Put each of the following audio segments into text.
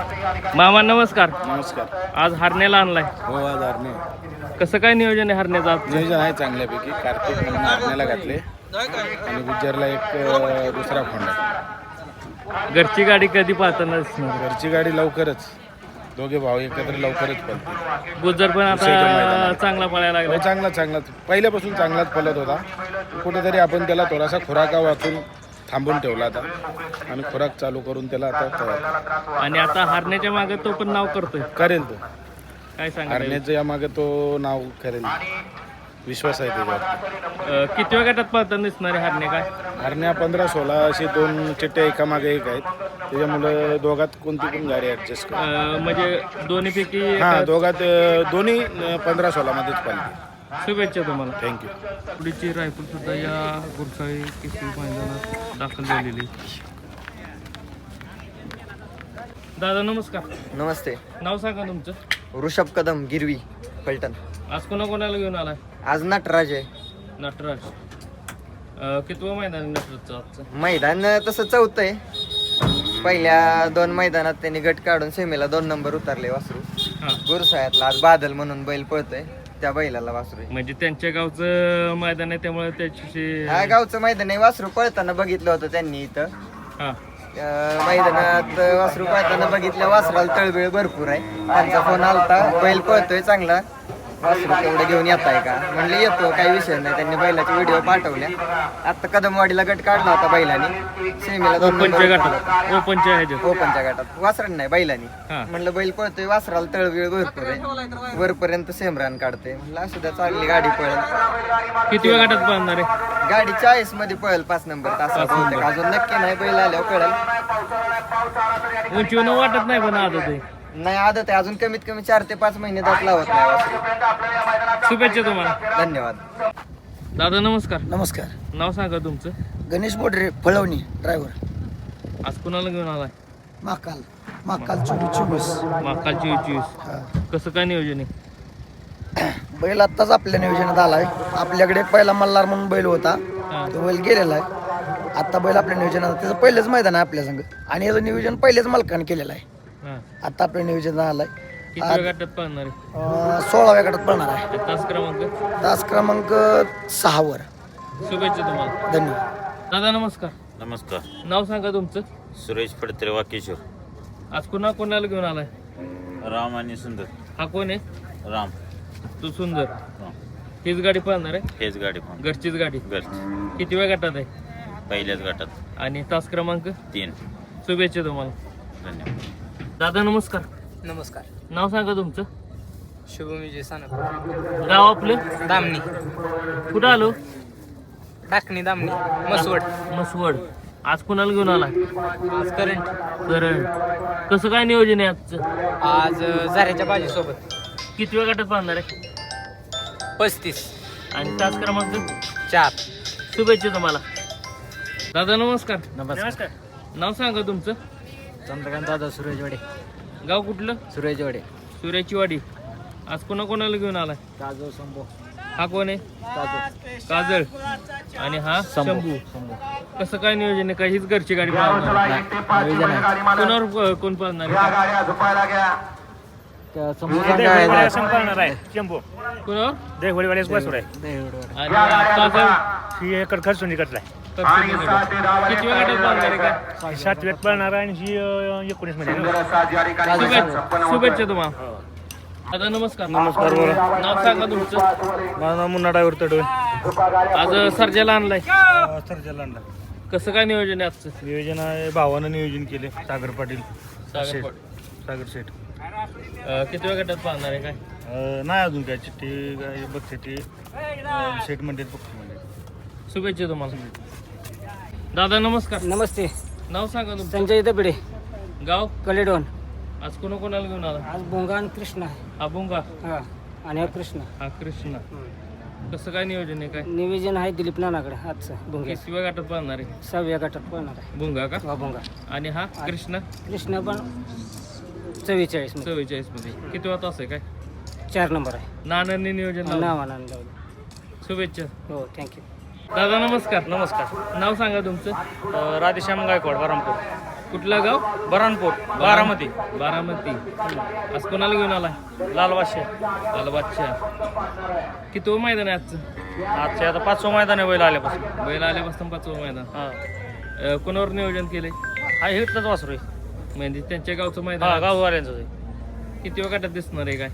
मामा नमस्कार. नमस्कार. आज हरण्याला आणलाय. हो आज आरणे कसं काय नियोजन आहे हरण्याचं आज? नियोजन आहे चांगल्यापैकी. कार्तिक म्हणून आरण्याला घातले. आणि गुज्जरला एक अं, दुसरा फोंड आहे. घरची गाडी कधी पाहताना दिसणार? घरची गाडी लवकरच. दोघे भाऊ एकत्र लवकरच पळते गुजर पण आता. चांगला पळायला हो लागला चांगला चांगला. पहिल्यापासून चांगलाच पळत होता. कुठेतरी आपण त्याला थोडासा खुराका वाचून थांबून ठेवला आता. आणि खुराक चालू करून त्याला आता. आणि आता हरण्याच्या मागे तो पण नाव करतोय. करेल तो. काय सांगा हरण्याचं या मागे तो नाव करेल. विश्वास आहे त्याच्यावर. किती गटात पाहताना दिसणार हरणे काय? हरण्या पंधरा सोळा असे दोन चिट्टे एका मागे एक आहेत. त्याच्यामुळं दोघात कोणती पण गाडी ऍडजस्ट म्हणजे दोन्ही पैकी हा दोघात दोन्ही पंधरा सोळा मध्येच पाहिजे. शुभेच्छा तुम्हाला. थँक्यू पुढची रायफल सुद्धा या गुरसाळी केसरी मैदानात दाखल झालेली. दादा नमस्कार. नमस्ते. नाव सांगा तुमचं. ऋषभ कदम गिरवी फलटण. आज कोणा कोणाला घेऊन आलाय? आज नटराज आहे. नटराज. अं, कितवं मैदान आहे नटराजचं आजचं? मैदान तसं चौथं आहे. पहिल्या दोन मैदानात त्यांनी गट काढून सेमीला दोन नंबर उतरले वासरू. हा. गुरुसायातला आज बादल म्हणून बैल पळतोय. त्या बैलाला वासरू. आहे. म्हणजे त्यांच्या गावचं मैदान आहे त्यामुळे त्याच्याशी हा गावचं मैदान आहे. वासरू पळताना बघितलं होतं त्यांनी इथं. हा. अं, मैदानात वासरू पळताना बघितल्या वासराला तळबिळ भरपूर आहे. त्यांचा फोन आलता. बैल पळतोय चांगला. तेवढं घेऊन येत आहे का? म्हणले येतो काही विषय नाही. त्यांनी बैलाचे व्हिडिओ पाठवल्या आता कदमवाडीला गट काढला होता बैलाने. सेमीला दोन ओपनच्या नंबर गटात. ओपनच्या ह्याच्यात. ओपनच्या गटात. वासरण नाही बैलानी. हा. म्हणलं बैल पळतोय वासराला तळबिळ भरपूर आहे. वरपर्यंत सेम रन काढते म्हणलं असू द्या चांगली गाडी पळेल. किती वेळ गटात बांधणार आहे? गाडी चाळीसमध्ये पळेल पाच नंबर तास. अजून नक्की नाही बैल आल्यावर कळेल. उंचीवर वाटत नाही पण आहे नाही आदत आहे. अजून कमीत कमी चार ते पाच महिने दात लावत नाही. वासरू. शुभेच्छा तुम्हाला. धन्यवाद. दादा नमस्कार. नमस्कार. नाव सांगा तुमचं. गणेश बोडरे फळवणी ड्रायव्हर आज कुणाला घेऊन आलाय? महाकाल. महाकाल चोवीस चोवीस माकालची चोवीस. हा. कसं काय नियोजन आहे? बैल आत्ताच आपल्या नियोजनात आलाय. आपल्याकडे पहिला मल्हार म्हणून बैल होता. हा. तो बैल गेलेला आहे. आता बैल आपल्या नियोजनात त्याचं पहिलंच मैदान आहे आपल्या संग. आणि याचं नियोजन पहिलेच मालकाने केलेलं आहे. हा आता आपल्या नियोजनात आलाय किती वेळ गटात पाहणार आहे अं, सोळाव्या गटात पडणार आहे. तास क्रमांक? तास क्रमांक सहावर शुभेच्छा तुम्हाला. धन्यवाद. दादा नमस्कार. नमस्कार. नाव सांगा तुमचं. सुरेश फडतरे वाकेश्वर. आज कुणा कोणाला घेऊन आलाय? राम आणि सुंदर. हा कोण आहे? राम. तू सुंदर. राम. हीच गाडी पाहणार आहे? हेच गाडी पण घरचीच गाडी. घरची. किती वेळ गटात आहे? पहिल्याच गटात. आणि तास क्रमांक? तीन. शुभेच्छा तुम्हाला. धन्यवाद. दादा नमस्कार. नमस्कार. नाव सांगा तुमचं. शुभम विजय सानप गाव आपलं? दामणी. कुठं आलो? टाकणी दामणी मसवड मसवड आज कुणाला घेऊन आला? आज करंट कारण. कसं काय नियोजन आहे आजचं? आज अ, झऱ्याच्या बाजूसोबत. किती वेळ गटात बांधणार आहे? पस्तीस. आणि तास क्रमांक? चार. शुभेच्छा तुम्हाला. दादा नमस्कार. नमस्कार. नाव सांगा तुमचं. चंद्रकांत दादा सुरेजवाडे गाव कुठलं? सुरेजवाडे सुऱ्याची वाडी. आज कोणा कोणाला घेऊन आलाय? काजो संभो हा कोण आहे? काजो काजळ आणि हा शंभू. कसं काय नियोजन आहे? का हीच घरची गाडी पाहणार. कोणावर कोण पाहणार आहे? कोणावर? आणि काजळ ही एकड खर्चून निघतलाय किती वेळ गटात बांधणार आहे काय सातव्यात पळणार आणि ही अं, एकोणीसमध्ये. शुभेच्छा. शुभेच्छा तुम्हाला. दादा नमस्कार. नमस्कार बोला. नाव सांगा तुमचं. माझं नाव मुन्ना ड्रायव्हर तडवे आज सर्जाला आणलाय. सरजाला आणला कसं काय नियोजन आहे आजचं? नियोजन आहे भावानं नियोजन केले सागर पाटील. सागर शेठ. पाटील. सागर सेठ अं, किती वेळ गटात पाहणार आहे काय? अं, नाही अजून काय चिठ्ठी काय बघते ती. अं, सेठ म्हणते बघते म्हणजे शुभेच्छा तुम्हाला. दादा नमस्कार. नमस्ते. नाव सांगा तुमचं. संजय दबडे. गाव? कलेडोन. आज कोणा कोणाला घेऊन आला? आज बोंगा आणि कृष्ण आहे. हा बुंगा हा आणि हा कृष्ण. हा कृष्ण. कसं काय नियोजन आहे काय? निवेदन आहे दिलीप नानाकडे आजचं भुंग्यास किती वेळ गटात पाहणार आहे. सहाव्या गटात पळणार आहे. बुंगा का? वा भोंगा. आणि हा कृष्ण? कृष्ण पण चव्वेचाळीसमध्ये चव्वेचाळीसमध्ये किती वाजता आहे काय? चार नंबर आहे. नानांनी नियोजन लावलं. नावानं लावलं शुभेच्छा. हो थँक्यू दादा नमस्कार नमस्कार. नाव सांगा तुमचं? राधेश्याम गायकवाड बरामपूर. कुठलं गाव? बरानपूर बारामती. बारामती. आज कोणाला घेऊन आलाय? लाल बादशा लाल बादशाह. किती हो मैदान आहे आजचं? आजच्या आता पाचवं मैदान आहे बैल आल्यापासून. बैल आल्यापासून पाचवं मैदान. हा. अं, कोणावर नियोजन केले हा हिटलंच वासरू आहे. म्हणजे त्यांच्या गावचं हा मैदान गाववाल्यांचं आहे. किती गटात दिसणार आहे काय?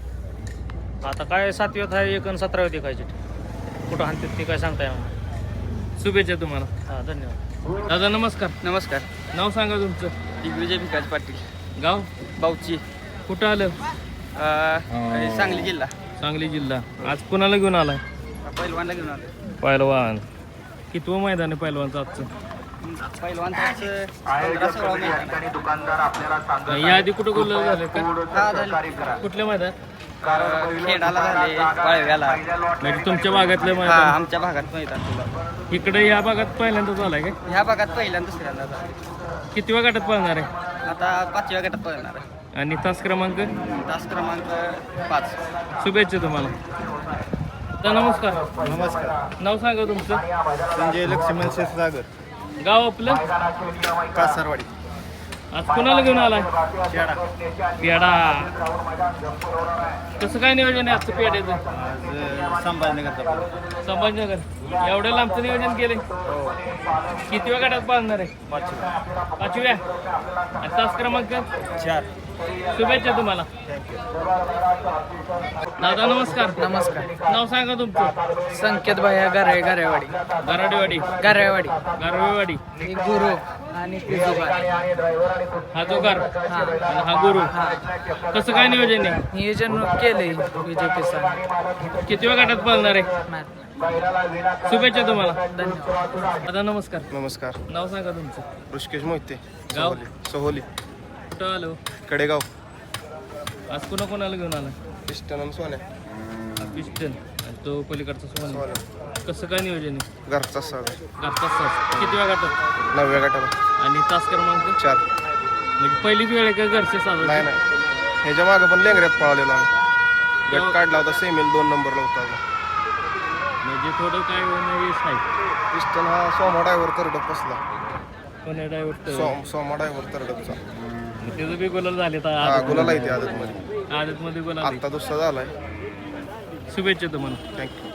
आता काय सातव्यात आहे एक आणि सतराव्यात एकायची कुठं हाणतात ते काय सांगता येणार शुभेच्छा तुम्हाला. हा धन्यवाद. दादा नमस्कार. नमस्कार. नाव सांगा तुमचं. दिग्विजय भिकाज पाटील. गाव? बाऊची कुठं आलं? सांगली जिल्हा. सांगली जिल्हा. आज कोणाला घेऊन आलाय? पहिलवानला घेऊन आलो. पैलवान. कितवं मैदान आहे पैलवानचं आजचं? आधी कुठं बोललं झालं? का कुठल्या मैदान खेडाला झाले वाळव्याला म्हणजे तुमच्या भागातलं हा मैदान. आमच्या भागात मैदान तुला. इकडे या भागात पहिल्यांदाच आलाय काय? ह्या भागात पहिल्यांदा दुसऱ्यांदा झाले. किती गटात पळणार आहे? आता पाचव्या गटात पळणार आहे. आणि तास क्रमांक? तास क्रमांक पाच. शुभेच्छा तुम्हाला. तर नमस्कार. नमस्कार. नाव सांगा तुमचं. संजय लक्ष्मण क्षीरसागर गाव आपलं? कासारवाडी. आज कोणाला घेऊन आलाय? पेडा कसं काय नियोजन आहे आजचं पेड्याचं आज संभाजीनगरचा संभाजीनगर. एवढं लांबचं नियोजन केले किती वेळ गाड्यात पाळणार आहे? पाचव्या? आणि तास क्रमांक? चार. शुभेच्छा तुम्हाला. दादा नमस्कार. नमस्कार. नाव सांगा तुमचं. संकेत भाया गारे गारेवाडी गराडेवाडी गारेवाडी गारवेवाडी. गुरु आणि हा जो गार आणि हा गुरु. कसं काय नियोजन आहे? नियोजन केले किसान किती वेळ गाड्यात पाळणार आहे? शुभेच्छा तुम्हाला. दादा नमस्कार. नमस्कार. नाव सांगा तुमचं. ऋषिकेश मोहिते गाव? सोहोली. कुठं आलो? कडेगाव. आज कोणा कोणाला घेऊन आला? पिस्टन सोन्या. पिस्टन. आणि तो पलीकडचा सोन कसं काय नियोजन आहे? घरचा सहा घरचा सास किती वेळ गाठत नवव्या गटाला. आणि तास क्रमांक? चार. म्हणजे पहिलीच वेळ आहे का घरचे साधन नाही नाही. ह्याच्या मागं पण लेंगऱ्यात पळालेला आम्ही. गट काढला होता सेमील दोन नंबरला होता म्हणजे थोडं काय यश आहे. पिस्टन हा सोमा ड्रायव्हर तरडप बसला. कोण्या ड्रायव्हर? सोम सोमा ड्रायव्हर तरडपचा त्याचं बी गोलाल झाले हा गुलाला येते आदतमध्ये. आत्ता दुसरा झालाय. शुभेच्छा तुम्हाला. थँक्यू